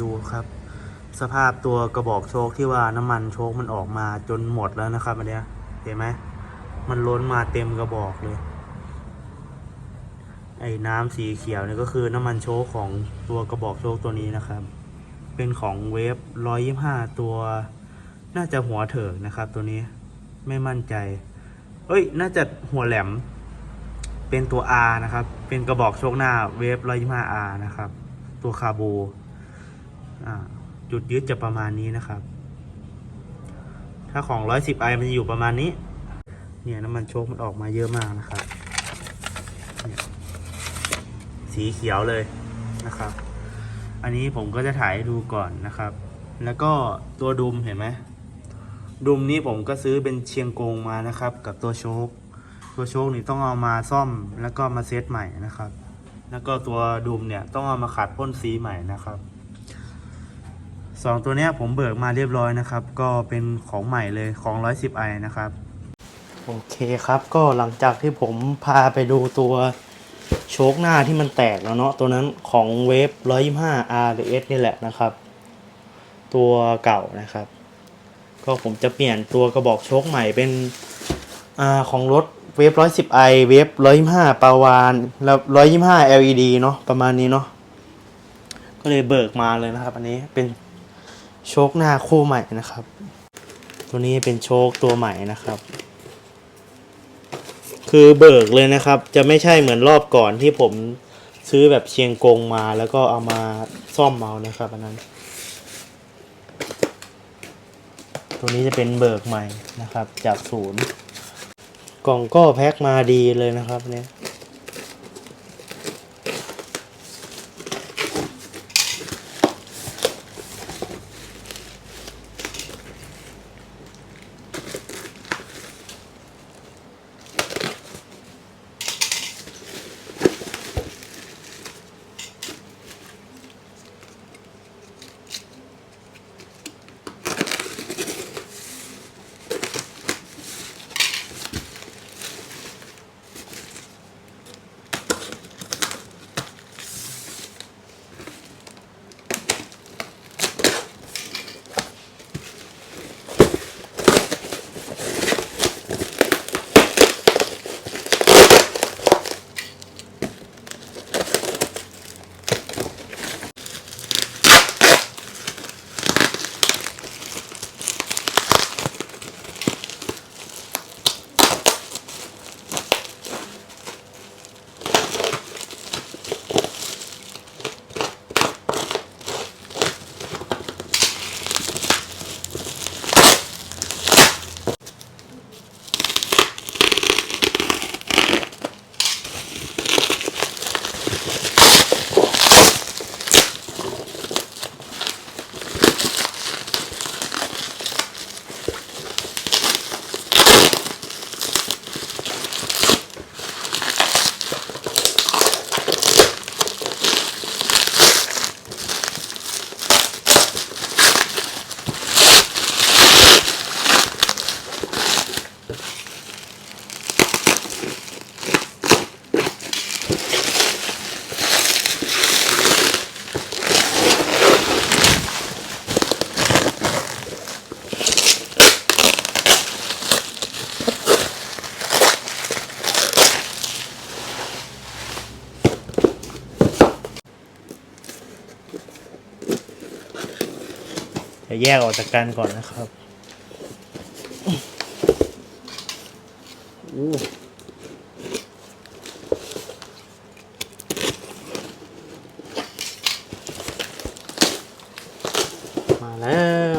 ดูครับ สภาพตัวกระบอกโชคที่ว่าน้ำมันโชคมันออกมาจนหมดแล้วนะครับอันเนี้ยเห็นไหมมันล้นมาเต็มกระบอกเลย ไอ้น้ำสีเขียวเนี่ยก็คือน้ำมันโชคของตัวกระบอกโชคตัวนี้นะครับ เป็นของเวฟร้อยยี่ห้าตัว น่าจะหัวเถิกนะครับ ตัวนี้ไม่มั่นใจ เอ้ย น่าจะหัวแหลม เป็นตัว R นะครับ เป็นกระบอกโชคหน้าเวฟร้อยยี่ห้า R นะครับ ตัวคาบู จุดยึดจะประมาณนี้นะครับ ถ้าของร้อยสิบไอมันจะอยู่ประมาณนี้ เนี่ยน้ำมันโชคมันออกมาเยอะมากนะครับ สีเขียวเลยนะครับ อันนี้ผมก็จะถ่ายให้ดูก่อนนะครับ แล้วก็ตัวดุมเห็นไหมดุมนี้ผมก็ซื้อเป็นเชียงกงมานะครับ กับตัวโชคตัวโชคนี่ต้องเอามาซ่อมแล้วก็มาเซตใหม่นะครับ แล้วก็ตัวดุมเนี่ยต้องเอามาขัดพ่นสีใหม่นะครับ สองตัวนี้ผมเบิกมาเรียบร้อยนะครับ ก็เป็นของใหม่เลยของ 110i นะครับ โอเคครับก็หลังจากที่ผมพาไปดูตัวโชคหน้าที่มันแตกแล้วเนาะตัวนั้นของเวฟ 125 R หรือ S นี่แหละนะครับ ตัวเก่านะครับ ก็ผมจะเปลี่ยนตัวกระบอกโชคใหม่เป็นอของรถเวฟ 110i เวฟ 125 ปาวานแล้ว 125 LED เนาะประมาณนี้เนาะก็เลยเบิกมาเลยนะครับ อันนี้เป็น โชคหน้าคู่ใหม่นะครับ ตัวนี้เป็นโชคตัวใหม่นะครับ คือเบิกเลยนะครับ จะไม่ใช่เหมือนรอบก่อนที่ผมซื้อแบบเชียงกงมาแล้วก็เอามาซ่อมเอานะครับอันนั้น ตัวนี้จะเป็นเบิกใหม่นะครับ จากศูนย์ กล่องก็แพ็คมาดีเลยนะครับเนี่ย แยกออกจากกันก่อนนะครับอู้มาแล้ว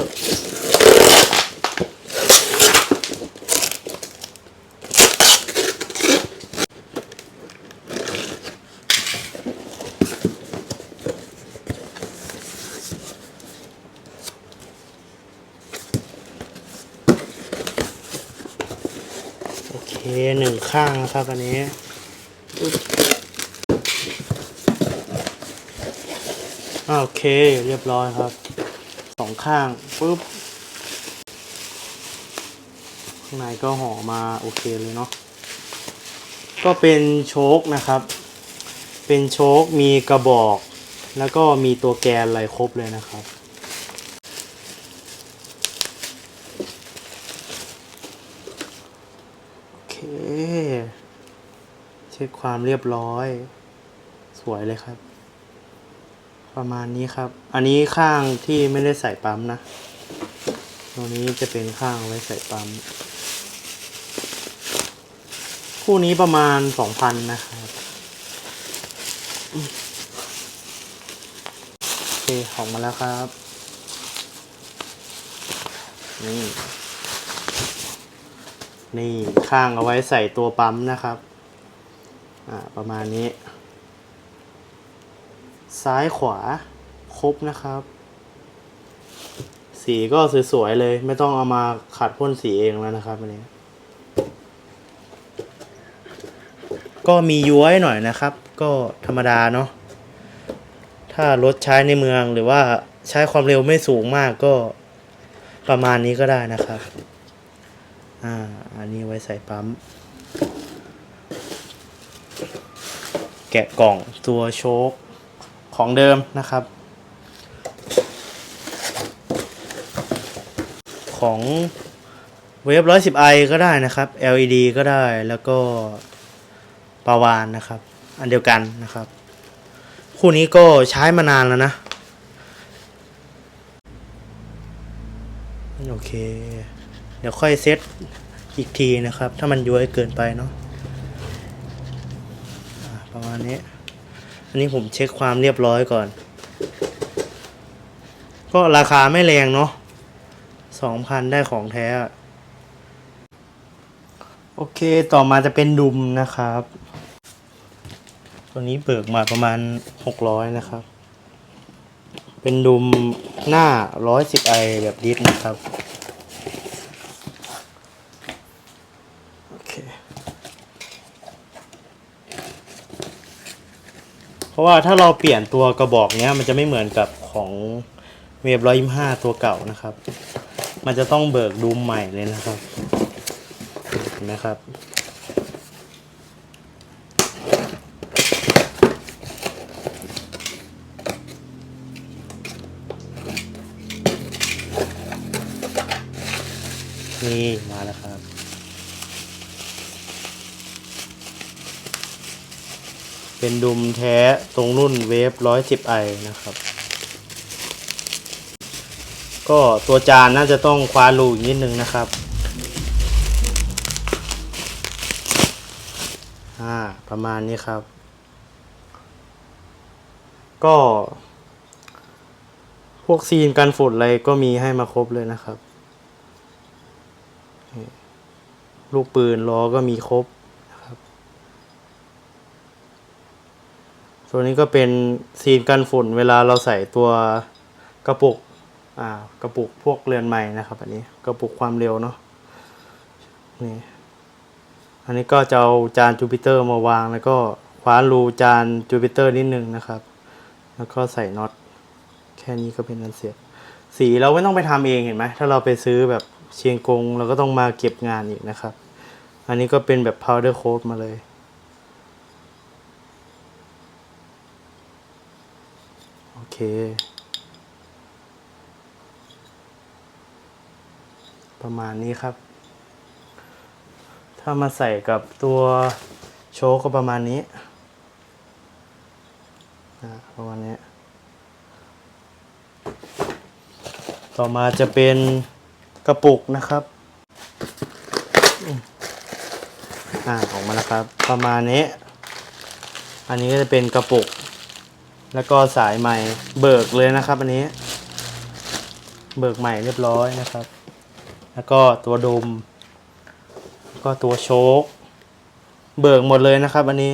โอเคหนึ่งข้างนะครับอันนี้โอเคเรียบร้อยครับสองข้างปุ๊บข้างในก็ห่อมาโอเคเลยเนาะก็เป็นโชคนะครับ เป็นโชคมีกระบอก แล้วก็มีตัวแกนอะไรครบเลยนะครับ โอเค เช็คความเรียบร้อย สวยเลยครับ ประมาณนี้ครับ อันนี้ข้างที่ไม่ได้ใส่ปั๊มนะ ตรงนี้จะเป็นข้างไว้ใส่ปั๊ม คู่นี้ประมาณสองพันนะครับโอเคออกมาแล้วครับ นี่นี่ข้างเอาไว้ใส่ตัวปั๊มนะครับ อ่าประมาณนี้ ซ้ายขวาครบนะครับ สีก็สวยๆเลย ไม่ต้องเอามาขัดพ่นสีเองแล้วนะครับอันนี้ก็มีย้วยหน่อยนะครับ ก็ธรรมดาเนาะถ้ารถใช้ในเมืองหรือว่าใช้ความเร็วไม่สูงมากก็ประมาณนี้ก็ได้นะครับ อ่า อันนี้ไว้ใส่ปั๊ม แกะกล่องตัวโชคของเดิมนะครับ ของเวฟร้อยสิบไอก็ได้นะครับ LED ก็ได้แล้วก็ปาวานนะครับ อันเดียวกันนะครับ คู่นี้ก็ใช้มานานแล้วนะ โอเค เดี๋ยวค่อยเซตอีกทีนะครับ ถ้ามันย้วยเกินไปเนาะ ประมาณนี้ อันนี้ผมเช็คความเรียบร้อยก่อน ก็ราคาไม่แรงเนาะสองพันได้ของแท้ โอเคต่อมาจะเป็นดุมนะครับ ตัวนี้เบิกมาประมาณหกร้อยนะครับ เป็นดุมหน้าร้อยสิบไอแบบดิสนะครับ โอเค เพ ราะว่าถ้าเราเปลี่ยนตัวกระบอกเนี้ยมันจะไม่เหมือนกับของเวฟร้อยห้าตัวเก่านะครับ มันจะต้องเบิกดุมใหม่เลยนะครับเห็นไหมครับนี่มาแล้วครับ เป็นดุมแท้ตรงรุ่นเวฟร้อยสิบไอนะครับ ก็ตัวจานน่าจะต้องคว้ารูอีกนิดนึงนะครับอ่าประมาณนี้ครับ ก็ พวกซีนกันฝุ่นอะไรก็มีให้มาครบเลยนะครับ ลูกปืนล้อก็มีครบนะครับ ตัวนี้ก็เป็นซีนกันฝุ่นเวลาเราใส่ตัวกระปุกอ่ากระปุกพวกเรือนใหม่นะครับ อันนี้กระปุกความเร็วเนาะนี่อันนี้ก็จะเอาจานจูปิเตอร์มาวาง แล้วก็คว้านรูจานจูปิเตอร์นิดนึงนะครับ แล้วก็ใส่น็อตแค่นี้ก็เป็นอันเสร็จ สีเราไม่ต้องไปทำเองเห็นไหมถ้าเราไปซื้อแบบเชียงกงเราก็ต้องมาเก็บงานอีกนะครับ อันนี้ก็เป็นแบบ powder coat มาเลย ประมาณนี้ครับ ถ้ามาใส่กับตัวโชก็ประมาณนี้อ่าประมาณนี้ ต่อมาจะเป็นกระปุกนะครับอ่าออกมาแล้วครับ ประมาณนี้ อันนี้ก็จะเป็นกระปุก แล้วก็สายใหม่เบิกเลยนะครับ อันนี้ เบิกใหม่เรียบร้อยนะครับ แล้วก็ตัวดม ก็ตัวโชคเบิกหมดเลยนะครับ อันนี้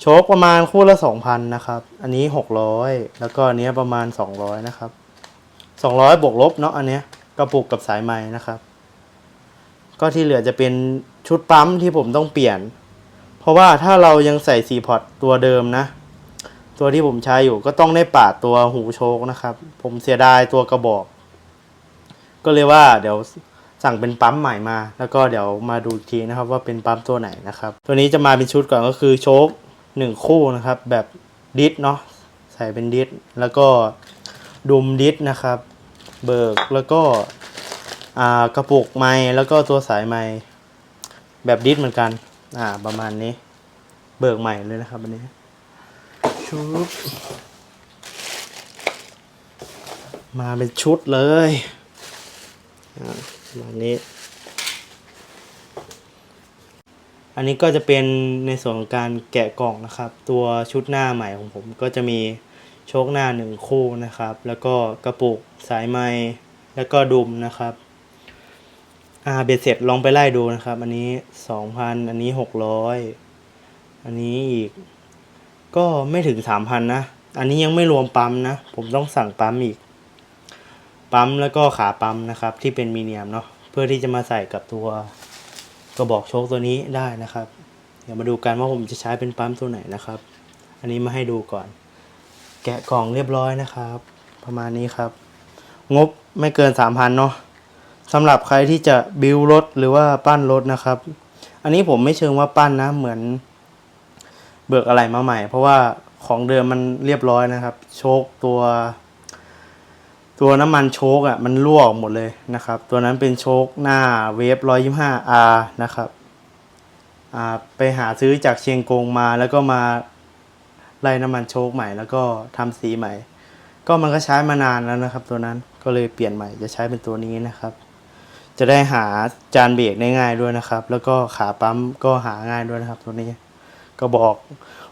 โชคประมาณคู่ละสองพันนะครับ อันนี้หกร้อยแล้วก็อันนี้ประมาณสองร้อยนะครับสองร้อยบวกลบเนาะอันเนี้ยกระปุกกับสายไหมนะครับ ก็ที่เหลือจะเป็นชุดปั๊มที่ผมต้องเปลี่ยน เพราะว่าถ้าเรายังใส่ซีพอร์ตตัวเดิมนะ ตัวที่ผมใช้อยู่ก็ต้องได้ปาดตัวหูโชคนะครับ ผมเสียดายตัวกระบอก ก็เลยว่าเดี๋ยวสั่งเป็นปั๊มใหม่มา แล้วก็เดี๋ยวมาดูอีกทีนะครับว่าเป็นปั๊มตัวไหนนะครับ ตัวนี้จะมาเป็นชุดก่อนก็คือโชคหนึ่งคู่นะครับ แบบดิสเนาะใส่เป็นดิสแล้วก็ดุมดิสนะครับ เบิกแล้วก็กระปุกไม้แล้วก็ตัวสายไม้แบบดิสเหมือนกัน อ่าประมาณนี้ เบิกใหม่เลยนะครับอันนี้ ชุบมาเป็นชุดเลยอ่าประมาณนี้ อันนี้ก็จะเป็นในส่วนของการแกะกล่องนะครับ ตัวชุดหน้าใหม่ของผมก็จะมีโชคหน้าหนึ่งคู่นะครับ แล้วก็กระปุกสายไม้แล้วก็ดุมนะครับอ่าเบ็ดเสร็จลองไปไล่ดูนะครับ อันนี้สองพันอันนี้หกร้อยอันนี้อีก ก็ไม่ถึงสามพันนะ อันนี้ยังไม่รวมปั๊มนะ ผมต้องสั่งปั๊มอีก ปั๊มแล้วก็ขาปั๊มนะครับ ที่เป็นมีเนียมเนาะเพื่อที่จะมาใส่กับตัวกระบอกโชคตัวนี้ได้นะครับ เดี๋ยวมาดูกันว่าผมจะใช้เป็นปั๊มตัวไหนนะครับ อันนี้มาให้ดูก่อน แกะกล่องเรียบร้อยนะครับ ประมาณนี้ครับ งบไม่เกินสามพันเนาะสำหรับใครที่จะบิวรถหรือว่าปั้นรถนะครับ อันนี้ผมไม่เชิงว่าปั้นนะเหมือน เบิกอะไรมาใหม่ เพราะว่าของเดิมมันเรียบร้อยนะครับ โชคตัว ตัวน้ำมันโชคอะ่ะมันรั่วออกหมดเลยนะครับ ตัวนั้นเป็นโชคหน้าเวฟ125 R นะครับอ่าไปหาซื้อจากเชียงกงมาแล้วก็มาไล่น้ำมันโชคใหม่ แล้วก็ทำสีใหม่ ก็มันก็ใช้มานานแล้วนะครับ ตัวนั้นก็เลยเปลี่ยนใหม่จะใช้เป็นตัวนี้นะครับ จะได้หาจานเบรกได้ง่ายด้วยนะครับ แล้วก็ขาปั๊มก็หาง่ายด้วยนะครับ ตัวนี้ กระบอก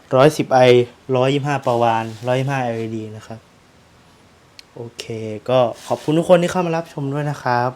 110 i 125 ประวาน 125 LED นะครับ โอเค ก็ขอบคุณทุกคนที่เข้ามารับชมด้วยนะครับ